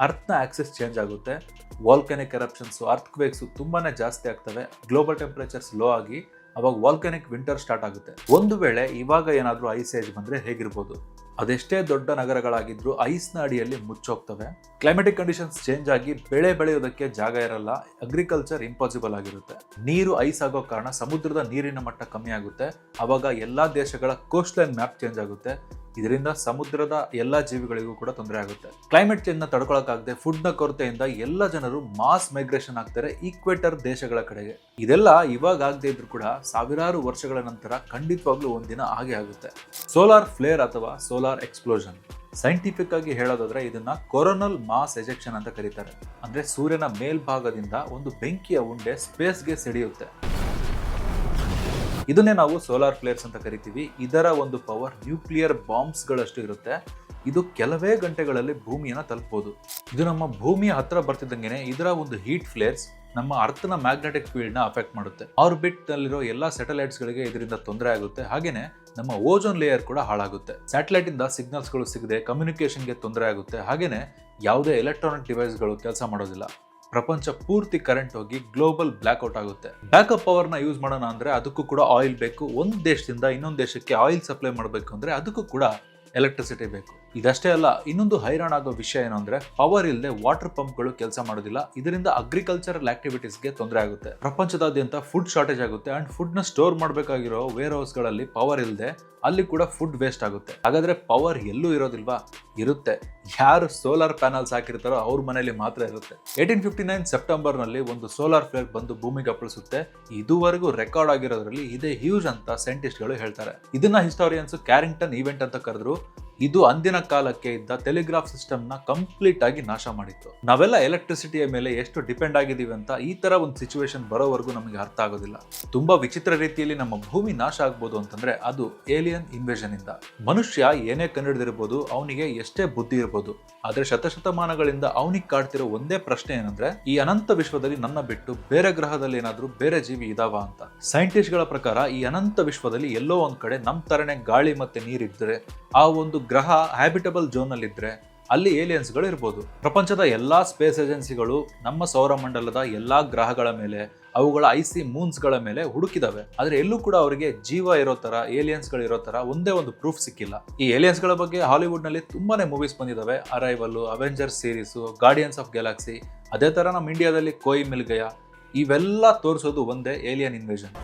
ಅರ್ಥನ ಆಕ್ಸೆಸ್ ಚೇಂಜ್ ಆಗುತ್ತೆ. ವಾಲ್ಕನಿಕ್ ಎರಪ್ಷನ್ಸು ಅರ್ಥಕ್ವೇಕ್ಸು ತುಂಬಾ ಜಾಸ್ತಿ ಆಗ್ತವೆ. ಗ್ಲೋಬಲ್ ಟೆಂಪರೇಚರ್ಸ್ ಲೋ ಆಗಿ ಅವಾಗ ವಾಲ್ಕನಿಕ್ ವಿಂಟರ್ ಸ್ಟಾರ್ಟ್ ಆಗುತ್ತೆ. ಒಂದು ವೇಳೆ ಇವಾಗ ಏನಾದರೂ ಐಸ್ ಏಜ್ ಬಂದರೆ ಹೇಗಿರ್ಬೋದು? ಅದೆಷ್ಟೇ ದೊಡ್ಡ ನಗರಗಳಾಗಿದ್ರೂ ಐಸ್ನ ಅಡಿಯಲ್ಲಿ ಮುಚ್ಚೋಗ್ತವೆ. ಕ್ಲೈಮೆಟಿಕ್ ಕಂಡೀಷನ್ಸ್ ಚೇಂಜ್ ಆಗಿ ಬೆಳೆ ಬೆಳೆಯೋದಕ್ಕೆ ಜಾಗ ಇರಲ್ಲ. ಅಗ್ರಿಕಲ್ಚರ್ ಇಂಪಾಸಿಬಲ್ ಆಗಿರುತ್ತೆ. ನೀರು ಐಸ್ ಆಗೋ ಕಾರಣ ಸಮುದ್ರದ ನೀರಿನ ಮಟ್ಟ ಕಮ್ಮಿ ಆಗುತ್ತೆ. ಅವಾಗ ಎಲ್ಲಾ ದೇಶಗಳ ಕೋಸ್ಟ್ ಲೈನ್ ಮ್ಯಾಪ್ ಚೇಂಜ್ ಆಗುತ್ತೆ. ಇದರಿಂದ ಸಮುದ್ರದ ಎಲ್ಲ ಜೀವಿಗಳಿಗೂ ಕೂಡ ತೊಂದರೆ ಆಗುತ್ತೆ. ಕ್ಲೈಮೇಟ್ ಚೇಂಜ್ನ ತಡ್ಕೊಳಕ್ಕಾಗದೆ ಫುಡ್ನ ಕೊರತೆಯಿಂದ ಎಲ್ಲ ಜನರು ಮಾಸ್ ಮೈಗ್ರೇಷನ್ ಆಗ್ತಾರೆ ಈಕ್ವೇಟರ್ ದೇಶಗಳ ಕಡೆಗೆ. ಇದೆಲ್ಲ ಇವಾಗ ಆಗದೆ ಇದ್ರು ಕೂಡ ಸಾವಿರಾರು ವರ್ಷಗಳ ನಂತರ ಖಂಡಿತವಾಗ್ಲೂ ಒಂದಿನ ಹಾಗೆ ಆಗುತ್ತೆ. ಸೋಲಾರ್ ಫ್ಲೇರ್ ಅಥವಾ ಸೋಲಾರ್ ಎಕ್ಸ್ಪ್ಲೋಷನ್ ಸೈಂಟಿಫಿಕ್ ಆಗಿ ಹೇಳೋದಾದ್ರೆ ಇದನ್ನ ಕೊರೋನಲ್ ಮಾಸ್ ಎಜೆಕ್ಷನ್ ಅಂತ ಕರೀತಾರೆ. ಅಂದ್ರೆ ಸೂರ್ಯನ ಮೇಲ್ಭಾಗದಿಂದ ಒಂದು ಬೆಂಕಿಯ ಉಂಡೆ ಸ್ಪೇಸ್ಗೆ ಸಿಡಿಯುತ್ತೆ. ಇದನ್ನೇ ನಾವು ಸೋಲಾರ್ ಫ್ಲೇರ್ಸ್ ಅಂತ ಕರಿತೀವಿ. ಇದರ ಒಂದು ಪವರ್ ನ್ಯೂಕ್ಲಿಯರ್ ಬಾಂಬ್ಸ್ಗಳಷ್ಟು ಇರುತ್ತೆ. ಇದು ಕೆಲವೇ ಗಂಟೆಗಳಲ್ಲಿ ಭೂಮಿಯನ್ನು ತಲುಪಬಹುದು ಇದು ನಮ್ಮ ಭೂಮಿಯ ಹತ್ರ ಬರ್ತಿದ್ದಂಗೆನೆ ಇದರ ಒಂದು ಹೀಟ್ ಫ್ಲೇರ್ಸ್ ನಮ್ಮ ಅರ್ಥನ ಮ್ಯಾಗ್ನೆಟಿಕ್ ಫೀಲ್ಡ್ನ ಅಫೆಕ್ಟ್ ಮಾಡುತ್ತೆ. ಆರ್ಬಿಟ್ ನಲ್ಲಿರೋ ಎಲ್ಲಾ ಸ್ಯಾಟಲೈಟ್ಸ್ ಗಳಿಗೆ ಇದರಿಂದ ತೊಂದರೆ ಆಗುತ್ತೆ. ಹಾಗೇನೆ ನಮ್ಮ ಓಜೋನ್ ಲೇಯರ್ ಕೂಡ ಹಾಳಾಗುತ್ತೆ. ಸ್ಯಾಟಲೈಟ್ ಇಂದ ಸಿಗ್ನಲ್ಸ್ಗಳು ಸಿಗದೆ ಕಮ್ಯುನಿಕೇಷನ್ಗೆ ತೊಂದರೆ ಆಗುತ್ತೆ. ಹಾಗೇನೆ ಯಾವುದೇ ಎಲೆಕ್ಟ್ರಾನಿಕ್ ಡಿವೈಸ್ಗಳು ಕೆಲಸ ಮಾಡೋದಿಲ್ಲ. ಪ್ರಪಂಚ ಪೂರ್ತಿ ಕರೆಂಟ್ ಹೋಗಿ ಗ್ಲೋಬಲ್ ಬ್ಲ್ಯಾಕ್ಔಟ್ ಆಗುತ್ತೆ. ಬ್ಯಾಕಪ್ ಪವರ್ನ ಯೂಸ್ ಮಾಡೋಣ ಅಂದ್ರೆ ಅದಕ್ಕೂ ಕೂಡ ಆಯಿಲ್ ಬೇಕು. ಒಂದು ದೇಶದಿಂದ ಇನ್ನೊಂದು ದೇಶಕ್ಕೆ ಆಯಿಲ್ ಸಪ್ಲೈ ಮಾಡಬೇಕು ಅಂದ್ರೆ ಅದಕ್ಕೂ ಕೂಡ ಎಲೆಕ್ಟ್ರಿಸಿಟಿ ಬೇಕು. ಇದಷ್ಟೇ ಅಲ್ಲ, ಇನ್ನೊಂದು ಹೈರಾಣ ಆಗೋ ವಿಷಯ ಏನು ಅಂದ್ರೆ ಪವರ್ ಇಲ್ಲದೆ ವಾಟರ್ ಪಂಪ್ಗಳು ಕೆಲಸ ಮಾಡೋದಿಲ್ಲ. ಇದರಿಂದ ಅಗ್ರಿಕಲ್ಚರಲ್ ಆಕ್ಟಿವಿಟೀಸ್ಗೆ ತೊಂದರೆ ಆಗುತ್ತೆ. ಪ್ರಪಂಚದಾದ್ಯಂತ ಫುಡ್ ಶಾರ್ಟೇಜ್ ಆಗುತ್ತೆ ಅಂಡ್ ಫುಡ್ನ ಸ್ಟೋರ್ ಮಾಡಬೇಕಾಗಿರೋ ವೇರ್ ಹೌಸ್ಗಳಲ್ಲಿ ಪವರ್ ಇಲ್ಲದೆ ಅಲ್ಲಿ ಕೂಡ ಫುಡ್ ವೇಸ್ಟ್ ಆಗುತ್ತೆ. ಹಾಗಾದ್ರೆ ಪವರ್ ಎಲ್ಲೂ ಇರೋದಿಲ್ವಾ? ಇರುತ್ತೆ. ಯಾರು ಸೋಲಾರ್ ಪ್ಯಾನಲ್ಸ್ ಹಾಕಿರ್ತಾರೋ ಅವ್ರ ಮನೆಯಲ್ಲಿ ಮಾತ್ರ ಇರುತ್ತೆ. ಏಟೀನ್ ಫಿಫ್ಟಿ ನೈನ್ ಸೆಪ್ಟೆಂಬರ್ನಲ್ಲಿ ಒಂದು ಸೋಲಾರ್ ಫ್ಲೇರ್ ಬಂದು ಭೂಮಿಗೆ ಅಪ್ಪಳಿಸುತ್ತೆ. ಇದುವರೆಗೂ ರೆಕಾರ್ಡ್ ಆಗಿರೋದ್ರಲ್ಲಿ ಇದೇ ಹ್ಯೂಜ್ ಅಂತ ಸೈಂಟಿಸ್ಟ್ಗಳು ಹೇಳ್ತಾರೆ. ಇದನ್ನ ಹಿಸ್ಟೋರಿಯನ್ಸ್ ಕ್ಯಾರಿಂಗ್ಟನ್ ಈವೆಂಟ್ ಅಂತ ಕರೆದ್ರು. ಇದು ಅಂದಿನ ಕಾಲಕ್ಕೆ ಇದ್ದ ಟೆಲಿಗ್ರಾಫ್ ಸಿಸ್ಟಮ್ನ ಕಂಪ್ಲೀಟ್ ಆಗಿ ನಾಶ ಮಾಡಿತ್ತು. ನಾವೆಲ್ಲ ಎಲೆಕ್ಟ್ರಿಸಿಟಿಯ ಮೇಲೆ ಎಷ್ಟು ಡಿಪೆಂಡ್ ಆಗಿದ್ದೀವಿ ಅಂತ ಈ ತರ ಒಂದು ಸಿಚುವೇಶನ್ ಬರೋವರೆಗೂ ನಮಗೆ ಅರ್ಥ ಆಗೋದಿಲ್ಲ. ತುಂಬಾ ವಿಚಿತ್ರ ರೀತಿಯಲ್ಲಿ ನಮ್ಮ ಭೂಮಿ ನಾಶ ಆಗ್ಬೋದು ಅಂತಂದ್ರೆ ಅದು ಏಲಿಯನ್ ಇನ್ವೇಷನ್ ಇಂದ. ಮನುಷ್ಯ ಏನೇ ಕಂಡುಹಿಡಿದಿರ್ಬೋದು, ಅವನಿಗೆ ಎಷ್ಟೇ ಬುದ್ಧಿ ಇರ್ಬೋದು, ಆದ್ರೆ ಶತಶತಮಾನಗಳಿಂದ ಅವನಿಗೆ ಕಾಡ್ತಿರೋ ಒಂದೇ ಪ್ರಶ್ನೆ ಏನಂದ್ರೆ, ಈ ಅನಂತ ವಿಶ್ವದಲ್ಲಿ ನನ್ನ ಬಿಟ್ಟು ಬೇರೆ ಗ್ರಹದಲ್ಲಿ ಏನಾದರೂ ಬೇರೆ ಜೀವಿ ಇದಾವ ಅಂತ. ಸೈಂಟಿಸ್ಟ್ಗಳ ಪ್ರಕಾರ ಈ ಅನಂತ ವಿಶ್ವದಲ್ಲಿ ಎಲ್ಲೋ ಒಂದ್ ಕಡೆ ನಮ್ ತರನೇ ಗಾಳಿ ಮತ್ತೆ ನೀರಿದ್ರೆ ಆ ಒಂದು ಗ್ರಹ ಹ್ಯಾಬಿಟಬಲ್ ಝೋನ್ ಅಲ್ಲಿ ಏಲಿಯನ್ಸ್ಗಳು ಇರ್ಬೋದು. ಪ್ರಪಂಚದ ಎಲ್ಲಾ ಸ್ಪೇಸ್ ಏಜೆನ್ಸಿಗಳು ನಮ್ಮ ಸೌರಮಂಡಲದ ಎಲ್ಲಾ ಗ್ರಹಗಳ ಮೇಲೆ, ಅವುಗಳ ಐಸಿ ಮೂನ್ಸ್ಗಳ ಮೇಲೆ ಹುಡುಕಿದಾವೆ. ಆದ್ರೆ ಎಲ್ಲೂ ಕೂಡ ಅವರಿಗೆ ಜೀವ ಇರೋ ತರ ಏಲಿಯನ್ಸ್ಗಳು ಇರೋ ತರ ಒಂದೇ ಒಂದು ಪ್ರೂಫ್ ಸಿಕ್ಕಿಲ್ಲ. ಈ ಏಲಿಯನ್ಸ್ಗಳ ಬಗ್ಗೆ ಹಾಲಿವುಡ್ನಲ್ಲಿ ತುಂಬಾನೇ ಮೂವೀಸ್ ಬಂದಿದ್ದಾವೆ Arrival Avengers series Guardians of Galaxy ಅದೇ ತರ ನಮ್ಮ ಇಂಡಿಯಾದಲ್ಲಿ ಕೋಯಿ ಮಿಲ್ಗಯ ಇವೆಲ್ಲ ತೋರಿಸೋದು ಒಂದೇ ಏಲಿಯನ್ ಇನ್ವೇಷನ್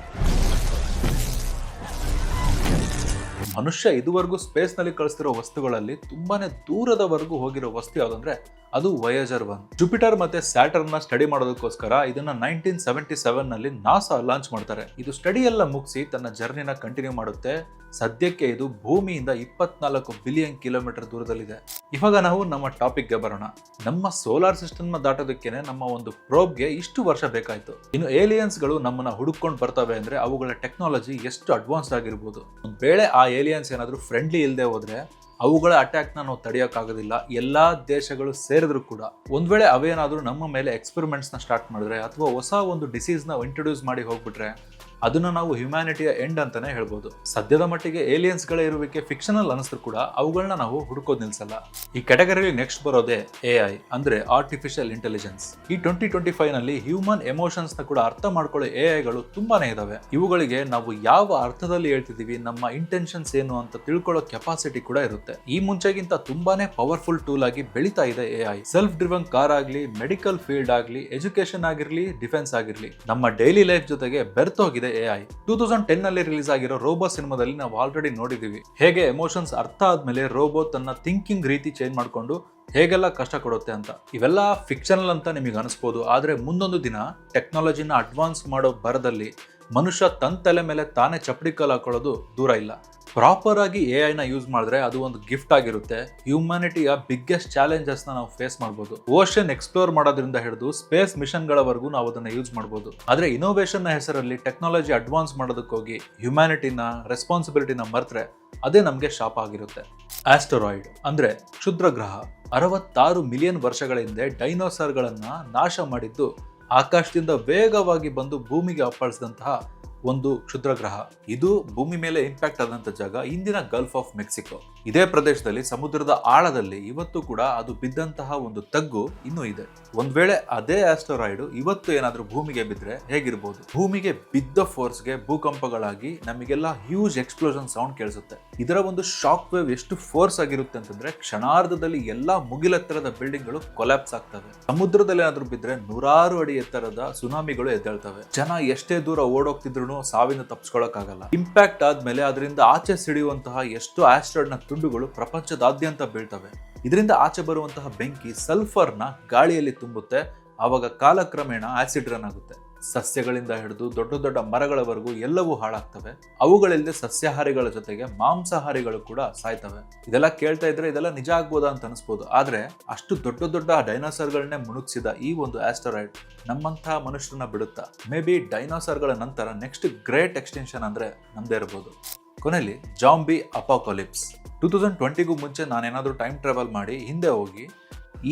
ಮನುಷ್ಯ ಇದುವರೆಗೂ ಸ್ಪೇಸ್ನಲ್ಲಿ ಕಳಿಸ್ತಿರೋ ವಸ್ತುಗಳಲ್ಲಿ ತುಂಬಾನೇ ದೂರದವರೆಗೂ ಹೋಗಿರೋ ವಸ್ತು ಯಾವುದಂದ್ರೆ ಅದು ವಯೇಜರ್ ಒನ್ ಜುಪಿಟರ್ ಮತ್ತೆ ಸ್ಯಾಟರ್ನ್ ಸ್ಟಡಿ ಮಾಡೋದಕ್ಕೋಸ್ಕರ ಇದನ್ನ ನೈನ್ಟೀನ್ ಸೆವೆಂಟಿ ಸೆವೆನ್ನಲ್ಲಿ ನಾಸಾ ಲಾಂಚ್ ಮಾಡ್ತಾರೆ. ಇದು ಸ್ಟಡಿ ಎಲ್ಲ ಮುಗಿಸಿ ತನ್ನ ಜರ್ನಿನ ಕಂಟಿನ್ಯೂ ಮಾಡುತ್ತೆ. ಸದ್ಯಕ್ಕೆ ಇದು ಭೂಮಿಯಿಂದ ಇಪ್ಪತ್ನಾಲ್ಕು ಬಿಲಿಯನ್ ಕಿಲೋಮೀಟರ್ ದೂರದಲ್ಲಿದೆ. ಇವಾಗ ನಾವು ನಮ್ಮ ಟಾಪಿಕ್ಗೆ ಬರೋಣ. ನಮ್ಮ ಸೋಲಾರ್ ಸಿಸ್ಟಮ್ ದಾಟೋದಕ್ಕೆ ನಮ್ಮ ಒಂದು ಪ್ರೋಬ್ಗೆ ಇಷ್ಟು ವರ್ಷ ಬೇಕಾಯಿತು. ಇನ್ನು ಏಲಿಯನ್ಸ್ಗಳು ನಮ್ಮನ್ನ ಹುಡುಕೊಂಡು ಬರ್ತವೆ ಅಂದ್ರೆ ಅವುಗಳ ಟೆಕ್ನಾಲಜಿ ಎಷ್ಟು ಅಡ್ವಾನ್ಸ್ ಆಗಿರ್ಬೋದು. ಒಂದ್ ವೇಳೆ ಆ ಏಲಿಯನ್ಸ್ ಏನಾದರೂ ಫ್ರೆಂಡ್ಲಿ ಇಲ್ಲದೆ ಹೋದ್ರೆ ಅವುಗಳ ಅಟ್ಯಾಕ್ನ ನಾವು ತಡೆಯೋಕ್ಕಾಗೋದಿಲ್ಲ ಎಲ್ಲಾ ದೇಶಗಳು ಸೇರಿದ್ರು ಕೂಡ. ಒಂದ್ ವೇಳೆ ಅವೇನಾದರೂ ನಮ್ಮ ಮೇಲೆ ಎಕ್ಸ್ಪೆರಿಮೆಂಟ್ಸ್ನ ಸ್ಟಾರ್ಟ್ ಮಾಡಿದ್ರೆ ಅಥವಾ ಹೊಸ ಒಂದು ಡಿಸೀಸ್ನ ಇಂಟ್ರೊಡ್ಯೂಸ್ ಮಾಡಿ ಹೋಗ್ಬಿಟ್ರೆ ಅದನ್ನ ನಾವು ಹ್ಯುಮ್ಯಾನಿಟಿಯ ಎಂಡ್ ಅಂತಾನೆ ಹೇಳ್ಬೋದು. ಸದ್ಯದ ಮಟ್ಟಿಗೆ ಏಲಿಯನ್ಸ್ಗಳ ಇರುವಿಕೆ ಫಿಕ್ಷನಲ್ ಅನಿಸಿದ್ರು ಕೂಡ ಅವುಗಳನ್ನ ನಾವು ಹುಡುಕೋದ್ ನಿಲ್ಸಲ್ಲ. ಈ ಕ್ಯಾಟಗರಿಲಿ ನೆಕ್ಸ್ಟ್ ಬರೋದೇ ಎ ಐ ಅಂದ್ರೆ ಆರ್ಟಿಫಿಷಿಯಲ್ ಇಂಟೆಲಿಜೆನ್ಸ್ ಈ ಟ್ವೆಂಟಿ ಟ್ವೆಂಟಿ ಫೈವ್ನಲ್ಲಿ ಹ್ಯೂಮನ್ ಎಮೋಷನ್ಸ್ನ ಕೂಡ ಅರ್ಥ ಮಾಡ್ಕೊಳ್ಳೋ ಎ ಐಗಳು ತುಂಬಾನೇ ಇದಾವೆ. ಇವುಗಳಿಗೆ ನಾವು ಯಾವ ಅರ್ಥದಲ್ಲಿ ಹೇಳ್ತಿದೀವಿ, ನಮ್ಮ ಇಂಟೆನ್ಷನ್ಸ್ ಏನು ಅಂತ ತಿಳ್ಕೊಳ್ಳೋ ಕೆಪಾಸಿಟಿ ಕೂಡ ಇರುತ್ತೆ. ಈ ಮುಂಚೆಗಿಂತ ತುಂಬಾನೇ ಪವರ್ಫುಲ್ ಟೂಲ್ ಆಗಿ ಬೆಳೀತಾ ಇದೆ A I self driven car ಆಗಲಿ ಮೆಡಿಕಲ್ ಫೀಲ್ಡ್ ಆಗಲಿ ಎಜುಕೇಶನ್ ಆಗಿರಲಿ ಡಿಫೆನ್ಸ್ ಆಗಿರಲಿ, ನಮ್ಮ ಡೈಲಿ ಲೈಫ್ ಜೊತೆಗೆ ಬೆರ್ತೋಗಿದೆ ಎ ಐ. ಟೂ ತೌಸಂಡ್ ಟೆನ್ನಲ್ಲಿ ರಿಲೀಸ್ ಆಗಿರೋ ರೋಬೋ ಸಿನಿಮಾದಲ್ಲಿ ನಾವು ಆಲ್ರೆಡಿ ನೋಡಿದೀವಿ ಹೇಗೆ ಎಮೋಷನ್ಸ್ ಅರ್ಥ ಆದ್ಮೇಲೆ ರೋಬೋ ತನ್ನ ಥಿಂಕಿಂಗ್ ರೀತಿ ಚೇಂಜ್ ಮಾಡಿಕೊಂಡು ಹೇಗೆಲ್ಲ ಕಷ್ಟ ಕೊಡುತ್ತೆ ಅಂತ. ಇವೆಲ್ಲ ಫಿಕ್ಷನಲ್ ಅಂತ ನಿಮಗೆ ಅನಿಸ್ಬೋದು. ಆದ್ರೆ ಮುಂದೊಂದು ದಿನ ಟೆಕ್ನಾಲಜಿನ ಅಡ್ವಾನ್ಸ್ ಮಾಡೋ ಬರದಲ್ಲಿ ಮನುಷ್ಯ ತನ್ನ ತಲೆ ಮೇಲೆ ತಾನೇ ಚಪ್ಪಡಿ ಕಲ್ ಹಾಕೊಳ್ಳೋದು ದೂರ ಇಲ್ಲ. ಪ್ರಾಪರ್ ಆಗಿ ಎ ಐನ ಯೂಸ್ ಮಾಡಿದ್ರೆ ಅದು ಒಂದು ಗಿಫ್ಟ್ ಆಗಿರುತ್ತೆ. ಹ್ಯೂಮ್ಯಾನಿಟಿಯ ಬಿಗ್ಗೆಸ್ಟ್ನ ನಾವು ಫೇಸ್ ಮಾಡಬಹುದು ಓಷನ್ ಎಕ್ಸ್ಪ್ಲೋರ್ ಮಾಡೋದ್ರಿಂದ ಹಿಡಿದು ಸ್ಪೇಸ್ ಮಿಷನ್ ಗಳವರೆಗೂ ನಾವು ಅದನ್ನ ಯೂಸ್ ಮಾಡಬಹುದು ಆದ್ರೆ ಇನೋವೇಷನ್ನ ಹೆಸರಲ್ಲಿ ಟೆಕ್ನಾಲಜಿ ಅಡ್ವಾನ್ಸ್ ಮಾಡೋದಕ್ಕೆ ಹೋಗಿ ಹ್ಯುಮ್ಯಾನಿಟಿನ ರೆಸ್ಪಾನ್ಸಿಬಿಲಿಟಿನ ಮರೆತ್ರೆ ಅದೇ ನಮಗೆ ಶಾಪ ಆಗಿರುತ್ತೆ. ಆಸ್ಟರಾಯ್ಡ್ ಅಂದ್ರೆ ಕ್ಷುದ್ರ ಗ್ರಹ ಅರವತ್ತಾರು ಮಿಲಿಯನ್ ವರ್ಷಗಳ ಹಿಂದೆ ಡೈನೋಸಾರ್ಗಳನ್ನ ನಾಶ ಮಾಡಿದ್ದು ಆಕಾಶದಿಂದ ವೇಗವಾಗಿ ಬಂದು ಭೂಮಿಗೆ ಅಪ್ಪಳಿಸಿದಂತಹ ಒಂದು ಕ್ಷುದ್ರ ಗ್ರಹ ಇದು ಭೂಮಿ ಮೇಲೆ ಇಂಪ್ಯಾಕ್ಟ್ ಆದಂತ ಜಾಗ ಇಂದಿನ ಗಲ್ಫ್ ಆಫ್ ಮೆಕ್ಸಿಕೋ ಇದೇ ಪ್ರದೇಶದಲ್ಲಿ ಸಮುದ್ರದ ಆಳದಲ್ಲಿ ಇವತ್ತು ಕೂಡ ಅದು ಬಿದ್ದಂತಹ ಒಂದು ತಗ್ಗು ಇನ್ನೂ ಇದೆ. ಒಂದ್ ವೇಳೆ ಅದೇ ಆಸ್ಟೋರಾಯ್ಡ್ ಇವತ್ತು ಏನಾದರೂ ಭೂಮಿಗೆ ಬಿದ್ರೆ ಹೇಗಿರ್ಬೋದು? ಭೂಮಿಗೆ ಬಿದ್ದ ಫೋರ್ಸ್ಗೆ ಭೂಕಂಪಗಳಾಗಿ ನಮಗೆಲ್ಲ ಹ್ಯೂಜ್ ಎಕ್ಸ್ಪ್ಲೋಷನ್ ಸೌಂಡ್ ಕೇಳಿಸುತ್ತೆ. ಇದರ ಒಂದು ಶಾಕ್ ವೇವ್ ಎಷ್ಟು ಫೋರ್ಸ್ ಆಗಿರುತ್ತೆ ಅಂತಂದ್ರೆ ಕ್ಷಣಾರ್ಧದಲ್ಲಿ ಎಲ್ಲಾ ಮುಗಿಲೆತ್ತರದ ಬಿಲ್ಡಿಂಗ್ಗಳು ಕೊಲ್ಯಾಪ್ಸ್ ಆಗ್ತವೆ. ಸಮುದ್ರದಲ್ಲಿ ಏನಾದರೂ ಬಿದ್ರೆ ನೂರಾರು ಅಡಿ ಎತ್ತರದ ಸುನಾಮಿಗಳು ಎದ್ದೇಳ್ತವೆ. ಜನ ಎಷ್ಟೇ ದೂರ ಓಡೋಗ್ತಿದ್ರು ಸಾವಿನ ತಪ್ಪಿಸ್ಕೊಳ್ಳೋಕ್ಕಾಗಲ್ಲ ಇಂಪ್ಯಾಕ್ಟ್ ಆದ್ಮೇಲೆ ಅದರಿಂದ ಆಚೆ ಸಿಡಿಯುವಂತಹ ಎಷ್ಟು ಆಸ್ಟ್ರಾಯ್ಡ್ನ ತುಂಡುಗಳು ಪ್ರಪಂಚದಾದ್ಯಂತ ಬೀಳ್ತವೆ. ಇದರಿಂದ ಆಚೆ ಬರುವಂತಹ ಬೆಂಕಿ ಸಲ್ಫರ್ನ ಗಾಳಿಯಲ್ಲಿ ತುಂಬುತ್ತೆ. ಆವಾಗ ಕಾಲಕ್ರಮೇಣ ಆಸಿಡ್ ರನ್ ಆಗುತ್ತೆ. ಸಸ್ಯಗಳಿಂದ ಹಿಡಿದು ದೊಡ್ಡ ದೊಡ್ಡ ಮರಗಳವರೆಗೂ ಎಲ್ಲವೂ ಹಾಳಾಗ್ತವೆ. ಅವುಗಳಿಲ್ಲದೆ ಸಸ್ಯಾಹಾರಿಗಳ ಜೊತೆಗೆ ಮಾಂಸಾಹಾರಿಗಳು ಕೂಡ ಸಾಯ್ತವೆ. ಇದೆಲ್ಲ ಕೇಳ್ತಾ ಇದ್ರೆ ಇದೆಲ್ಲ ನಿಜ ಆಗ್ಬೋದಾ ಅಂತ ಅನಿಸ್ಬೋದು. ಆದ್ರೆ ಅಷ್ಟು ದೊಡ್ಡ ದೊಡ್ಡ ಡೈನೋಸರ್ಗಳನ್ನೇ ಮುಣುಗಿಸಿದ ಈ ಒಂದು ಆಸ್ಟರಾಯ್ಡ್ ನಮ್ಮಂತಹ ಮನುಷ್ಯರನ್ನ ಬಿಡುತ್ತಾ? ಮೇ ಬಿ ಡೈನೋಸಾರ್ಗಳ ನಂತರ ನೆಕ್ಸ್ಟ್ ಗ್ರೇಟ್ ಎಕ್ಸ್ಟೆನ್ಷನ್ ಅಂದ್ರೆ ನಮ್ದೇ ಇರ್ಬೋದು. ಕೊನೆಯಲ್ಲಿ ಜಾಂಬಿ ಅಪಾಕೊಲಿಪ್ಸ್ ಟೂ ತೌಸಂಡ್ ಟ್ವೆಂಟಿಗೂ ಮುಂಚೆ ನಾನೇನಾದರೂ ಟೈಮ್ ಟ್ರಾವೆಲ್ ಮಾಡಿ ಹಿಂದೆ ಹೋಗಿ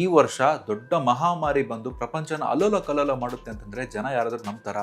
ಈ ವರ್ಷ ದೊಡ್ಡ ಮಹಾಮಾರಿ ಬಂದು ಪ್ರಪಂಚನ ಅಲ್ಲೋಲ ಕಲ್ಲೋಲ ಮಾಡುತ್ತೆ ಅಂತಂದರೆ ಜನ ಯಾರಾದರೂ ನಂಬ್ತಾರ?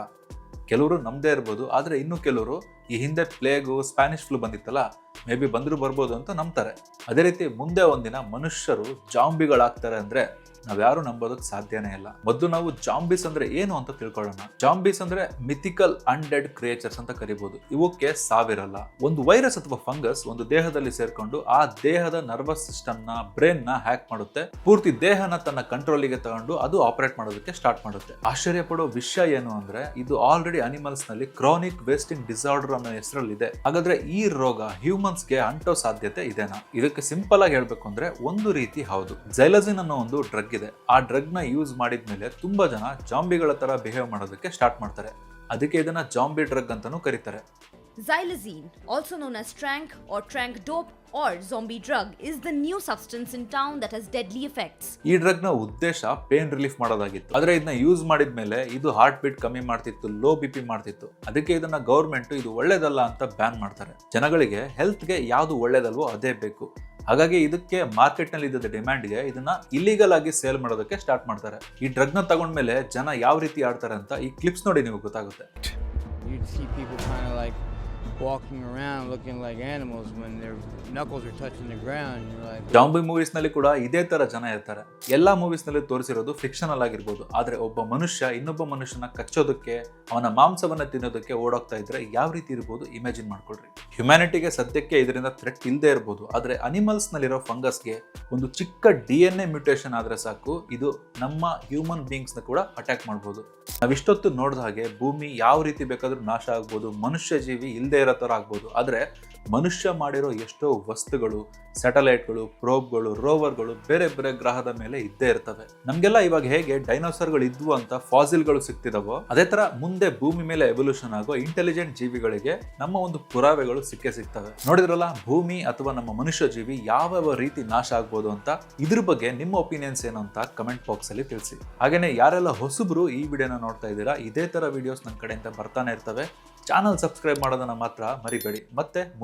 ಕೆಲವರು ನಂಬದೇ ಇರ್ಬೋದು, ಆದರೆ ಇನ್ನು ಕೆಲವರು ಈ ಹಿಂದೆ ಪ್ಲೇಗು ಸ್ಪ್ಯಾನಿಷ್ ಫ್ಲೂ ಬಂದಿತ್ತಲ್ಲ ಮೇ ಬಿ ಬಂದರೂ ಬರ್ಬೋದು ಅಂತ ನಂಬ್ತಾರೆ. ಅದೇ ರೀತಿ ಮುಂದೆ ಒಂದಿನ ಮನುಷ್ಯರು ಜಾಂಬಿಗಳಾಗ್ತಾರೆ ಅಂದ್ರೆ ನಾವ್ಯಾರು ನಂಬೋದಕ್ಕೆ ಸಾಧ್ಯನೇ ಇಲ್ಲ. ಮೊದಲು ನಾವು ಜಾಂಬೀಸ್ ಅಂದ್ರೆ ಏನು ಅಂತ ತಿಳ್ಕೊಳ್ಳೋಣ. ಜಾಂಬೀಸ್ ಅಂದ್ರೆ ಮಿಥಿಕಲ್ ಅಂಡೆಡ್ ಕ್ರಿಯೇಚರ್ಸ್ ಅಂತ ಕರಿಬಹುದು ಇವಕ್ಕೆ ಸಾವಿರಲ್ಲ. ಒಂದು ವೈರಸ್ ಅಥವಾ ಫಂಗಸ್ ಒಂದು ದೇಹದಲ್ಲಿ ಸೇರ್ಕೊಂಡು ಆ ದೇಹದ ನರ್ವಸ್ ಸಿಸ್ಟಮ್ನ ಬ್ರೈನ್ನ ಹ್ಯಾಕ್ ಮಾಡುತ್ತೆ. ಪೂರ್ತಿ ದೇಹನ ತನ್ನ ಕಂಟ್ರೋಲಿಗೆ ತಗೊಂಡು ಅದು ಆಪರೇಟ್ ಮಾಡೋದಕ್ಕೆ ಸ್ಟಾರ್ಟ್ ಮಾಡುತ್ತೆ. ಆಶ್ಚರ್ಯ ಪಡೋ ವಿಷಯ ಏನು ಅಂದ್ರೆ ಇದು ಆಲ್ರೆಡಿ ಅನಿಮಲ್ಸ್ನಲ್ಲಿ ಕ್ರಾನಿಕ್ ವೇಸ್ಟಿಂಗ್ ಡಿಸಾರ್ಡರ್ ಅನ್ನೋ ಹೆಸರಲ್ಲಿದೆ. ಹಾಗಾದ್ರೆ ಈ ರೋಗ ಹ್ಯೂಮನ್ಸ್ ಗೆ ಅಂಟೋ ಸಾಧ್ಯತೆ ಇದೆನಾ? ಇದಕ್ಕೆ ಸಿಂಪಲ್ ಆಗಿ ಹೇಳ್ಬೇಕು ಅಂದ್ರೆ ಒಂದು ರೀತಿ ಹೌದು. ಜೈಲಜಿನ್ ಅನ್ನೋ ಒಂದು ಡ್ರಗ್ ಇದೆ. ಆ ಡ್ರಗ್ನ ಯೂಸ್ ಮಾಡಿದ್ಮೇಲೆ ತುಂಬಾ ಜನ ಜಾಂಬಿಗಳ ತರ ಬಿಹೇವ್ ಮಾಡೋದಕ್ಕೆ ಸ್ಟಾರ್ಟ್ ಮಾಡ್ತಾರೆ. ಅದಕ್ಕೆ ಇದನ್ನ ಜಾಂಬಿ ಡ್ರಗ್ ಅಂತಾನೂ ಕರೀತಾರೆ. Xylazine, also known as trank or trank dope or zombie drug, is the new substance in town that has deadly effects. ಈ ಡ್ರಗ್ನ ಉದ್ದೇಶ ಪೇನ್ ರಿಲೀಫ್ ಮಾಡೋದಾಗಿತ್ತು. ಆದ್ರೆ ಇದನ್ನ ಯೂಸ್ ಮಾಡಿದ್ಮೇಲೆ ಇದು ಹಾರ್ಟ್ ಬೀಟ್ ಕಮ್ಮಿ ಮಾಡ್ತಿತ್ತು ಲೋ ಬಿಪಿ ಮಾಡ್ತಿತ್ತು. ಅದಕ್ಕೆ ಇದನ್ನ ಗೌರ್ಮೆಂಟ್ ಇದು ಒಳ್ಳೇದಲ್ಲ ಅಂತ ಬ್ಯಾನ್ ಮಾಡ್ತಾರೆ. ಜನಗಳಿಗೆ ಹೆಲ್ತ್ಗೆ ಯಾವುದು ಒಳ್ಳೇದಲ್ವೋ ಅದೇ ಬೇಕು. ಹಾಗಾಗಿ ಇದಕ್ಕೆ ಮಾರ್ಕೆಟ್ನಲ್ಲಿ ಇದ್ದ ಡಿಮ್ಯಾಂಡ್ಗೆ ಇದನ್ನ ಇಲ್ಲಿಗಲ್ ಆಗಿ ಸೇಲ್ ಮಾಡೋದಕ್ಕೆ ಸ್ಟಾರ್ಟ್ ಮಾಡ್ತಾರೆ. ಈ ಡ್ರಗ್ನ ತಗೊಂಡ್ಮೇಲೆ ಜನ ಯಾವ ರೀತಿ ಆಡ್ತಾರೆ ಅಂತ ಈ ಕ್ಲಿಪ್ಸ್ ನೋಡಿ ನಿಮಗೆ ಗೊತ್ತಾಗುತ್ತೆ. You'd see people kind of like walking around looking like animals when their knuckles are touching the ground. You're like, zombie ಮೂವೀಸ್ನಲ್ಲಿ ಕೂಡ ಇದೇ ತರ ಜನ ಇರ್ತಾರೆ. ಎಲ್ಲಾ ಮೂವೀಸ್ನಲ್ಲಿ ತೋರಿಸಿರೋದು ಫಿಕ್ಷನಲ್ ಆಗಿರ್ಬೋದು. ಆದ್ರೆ ಒಬ್ಬ ಮನುಷ್ಯ ಇನ್ನೊಬ್ಬ ಮನುಷ್ಯನ ಕಚ್ಚೋದಕ್ಕೆ ಅವನ ಮಾಂಸವನ್ನ ತಿನ್ನೋದಕ್ಕೆ ಓಡೋಗ್ತಾ ಇದ್ರೆ ಯಾವ ರೀತಿ ಇರ್ಬೋದು ಇಮ್ಯಾಜಿನ್ ಮಾಡ್ಕೊಳ್ರಿ. ಹ್ಯುಮ್ಯಾನಿಟಿಗೆ ಸದ್ಯಕ್ಕೆ ಇದರಿಂದ ಥ್ರೆಟ್ ಇಲ್ಲದೆ ಇರ್ಬೋದು. ಆದ್ರೆ ಅನಿಮಲ್ಸ್ ನಲ್ಲಿರೋ ಫಂಗಸ್ಗೆ ಒಂದು ಚಿಕ್ಕ ಡಿ ಎನ್ ಎ ಮ್ಯೂಟೇಷನ್ ಆದ್ರೆ ಸಾಕು. ಇದು ನಮ್ಮ ಹ್ಯೂಮನ್ ಬೀಯಿಂಗ್ಸ್ನ ಕೂಡ ಅಟ್ಯಾಕ್ ಮಾಡ್ಬೋದು. ನಾವಿಷ್ಟೊತ್ತು ನೋಡಿದ ಹಾಗೆ ಭೂಮಿ ಯಾವ ರೀತಿ ಬೇಕಾದ್ರೂ ನಾಶ ಆಗ್ಬೋದು ಮನುಷ್ಯ ಜೀವಿ ಇರೋ ಥರ ಆಗ್ಬೋದು. ಆದ್ರೆ ಮನುಷ್ಯ ಮಾಡಿರೋ ಎಷ್ಟೋ ವಸ್ತುಗಳು, ಸ್ಯಾಟಲೈಟ್ಗಳು, ಪ್ರೋಬ್ಗಳು, ರೋವರ್ಗಳು ಬೇರೆ ಬೇರೆ ಗ್ರಹದ ಮೇಲೆ ಇದ್ದೇ ಇರ್ತವೆ. ನಮ್ಗೆಲ್ಲ ಇವಾಗ ಹೇಗೆ ಡೈನೋಸರ್ಗಳು ಇದ್ವು ಅಂತ ಫಾಸಿಲ್ಗಳು ಸಿಕ್ತಿದವೋ ಅದೇ ತರ ಮುಂದೆ ಭೂಮಿ ಮೇಲೆ ಎವಲ್ಯೂಷನ್ ಆಗೋ ಇಂಟೆಲಿಜೆಂಟ್ ಜೀವಿಗಳಿಗೆ ನಮ್ಮ ಒಂದು ಪುರಾವೆಗಳು ಸಿಕ್ಕೇ ಸಿಗ್ತವೆ. ನೋಡಿದ್ರಲ್ಲ, ಭೂಮಿ ಅಥವಾ ನಮ್ಮ ಮನುಷ್ಯ ಜೀವಿ ಯಾವ ಯಾವ ರೀತಿ ನಾಶ ಆಗ್ಬೋದು ಅಂತ? ಇದ್ರ ಬಗ್ಗೆ ನಿಮ್ಮ ಒಪಿನಿಯನ್ಸ್ ಏನು ಅಂತ ಕಮೆಂಟ್ ಬಾಕ್ಸ್ ಅಲ್ಲಿ ತಿಳಿಸಿ. ಹಾಗೇನೆ ಯಾರೆಲ್ಲ ಹೊಸಬ್ರು ಈ ವಿಡಿಯೋನ ನೋಡ್ತಾ ಇದ್ದೀರಾ, ಇದೇ ತರ ವಿಡಿಯೋಸ್ ನನ್ನ ಕಡೆಯಿಂದ ಬರ್ತಾನೆ ಇರ್ತವೆ. ಚಾನಲ್ ಸಬ್ಸ್ಕ್ರೈಬ್ ಮಾಡೋದನ್ನ ಮಾತ್ರ ಮರಿಬೇಡಿ. ಮತ್ತೆ